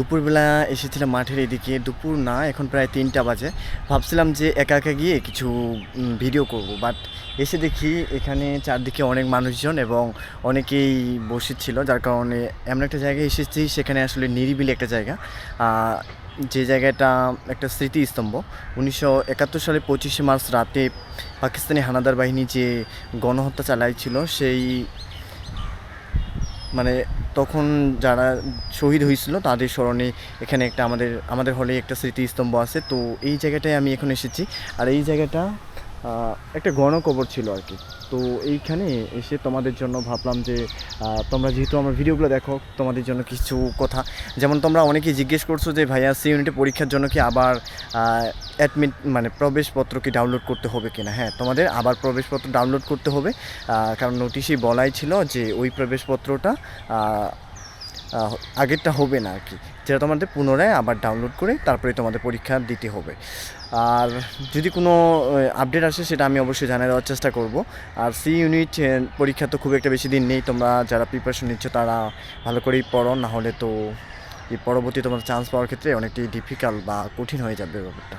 দুপুরবেলা এসেছিলাম মাঠের এদিকে। দুপুর না, এখন প্রায় তিনটা বাজে। ভাবছিলাম যে একা একা গিয়ে কিছু ভিডিও করব। বাট এসে দেখি এখানে চারদিকে অনেক মানুষজন এবং অনেকেই বসেছিল। যার কারণে এমন একটা জায়গায় এসেছি, সেখানে আসলে নিরিবিলি একটা জায়গা। যে জায়গাটা একটা স্মৃতিস্তম্ভ। উনিশশো একাত্তর সালে পঁচিশে মার্চ রাতে পাকিস্তানি হানাদার বাহিনী যে গণহত্যা চালাইছিল, সেই মানে তখন যারা শহীদ হয়েছিল তাদের স্মরণে এখানে একটা আমাদের আমাদের হলে একটা স্মৃতিস্তম্ভ আছে। তো এই জায়গাটায় আমি এখন এসেছি। আর এই জায়গাটা একটা গণকবর ছিল আর কি। তো এইখানে এসে তোমাদের জন্য ভাবলাম যে তোমরা যেহেতু আমার ভিডিওগুলো দেখো, তোমাদের জন্য কিছু কথা। যেমন তোমরা অনেকেই জিজ্ঞেস করছ যে, ভাইয়া, সি ইউনিটে পরীক্ষার জন্য কি আবার অ্যাডমিট মানে প্রবেশপত্র কি ডাউনলোড করতে হবে কিনা? হ্যাঁ তোমাদের আবার প্রবেশপত্র ডাউনলোড করতে হবে। কারণ নোটিশেই বলাই ছিল যে, ওই প্রবেশপত্রটা আগেরটা হবে না আর কি। যেটা তোমাদের পুনরায় আবার ডাউনলোড করে তারপরে তোমাদের পরীক্ষা দিতে হবে। আর যদি কোনো আপডেট আসে সেটা আমি অবশ্যই জানিয়ে দেওয়ার চেষ্টা করব। আর সি ইউনিট পরীক্ষা তো খুব একটা বেশি দিন নেই। তোমরা যারা প্রিপারেশন নিচ্ছ তারা ভালো করেই পড়ো না হলে তো এই পরবর্তী তোমার চান্স পাওয়ার ক্ষেত্রে অনেকটাই ডিফিকাল্ট বা কঠিন হয়ে যাবে ব্যাপারটা।